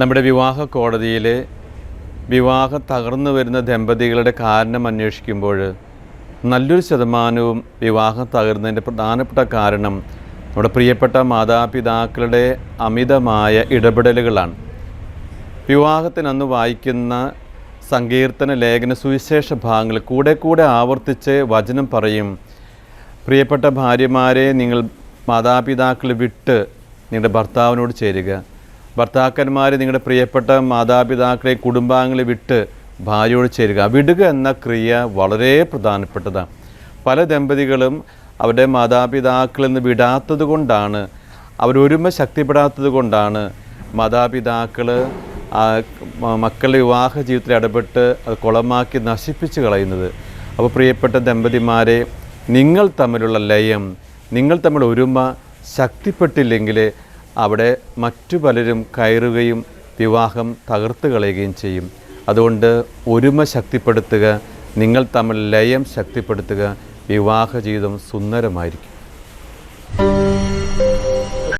നമ്മുടെ വിവാഹ കോടതിയിൽ വിവാഹം തകർന്നു വരുന്ന ദമ്പതികളുടെ കാരണം അന്വേഷിക്കുമ്പോൾ നല്ലൊരു ശതമാനവും വിവാഹം തകർന്നതിന്റെ പ്രധാനപ്പെട്ട കാരണം നമ്മുടെ പ്രിയപ്പെട്ട മാതാപിതാക്കളുടെ അമിതമായ ഇടപെടലുകളാണ്. വിവാഹത്തിനന്ന് വായിക്കുന്ന സങ്കീർത്തന ലേഖന സുവിശേഷ ഭാഗങ്ങൾ കൂടെ കൂടെ ആവർത്തിച്ച് വചനം പറയും. പ്രിയപ്പെട്ട ഭാര്യമാരെ നിങ്ങൾ മാതാപിതാക്കൾ വിട്ട് നിങ്ങളുടെ ഭർത്താവിനോട് ചേരുക. ഭർത്താക്കന്മാർ നിങ്ങളുടെ പ്രിയപ്പെട്ട മാതാപിതാക്കളെ കുടുംബാംഗങ്ങളെ വിട്ട് ഭാര്യയോട് ചേരുക. വിടുക എന്ന ക്രിയ വളരെ പ്രധാനപ്പെട്ടതാണ്. പല ദമ്പതികളും അവരുടെ മാതാപിതാക്കളിൽ നിന്ന് വിടാത്തത് കൊണ്ടാണ് അവരൊരുമ ശക്തിപ്പെടാത്തത് കൊണ്ടാണ് മാതാപിതാക്കൾ മക്കളുടെ വിവാഹ ജീവിതത്തിൽ ഇടപെട്ട് അത് കുളമാക്കി നശിപ്പിച്ച് കളയുന്നത്. അപ്പോൾ പ്രിയപ്പെട്ട ദമ്പതിമാരെ നിങ്ങൾ തമ്മിലുള്ള ലയം നിങ്ങൾ തമ്മിൽ ഒരുമ ശക്തിപ്പെട്ടില്ലെങ്കിൽ അവിടെ മറ്റു പലരും കയറുകയും വിവാഹം തകർത്ത് കളയുകയും ചെയ്യും. അതുകൊണ്ട് ഒരുമ ശക്തിപ്പെടുത്തുക നിങ്ങൾ തമ്മിൽ ലയം ശക്തിപ്പെടുത്തുക വിവാഹ ജീവിതം സുന്ദരമായിരിക്കും.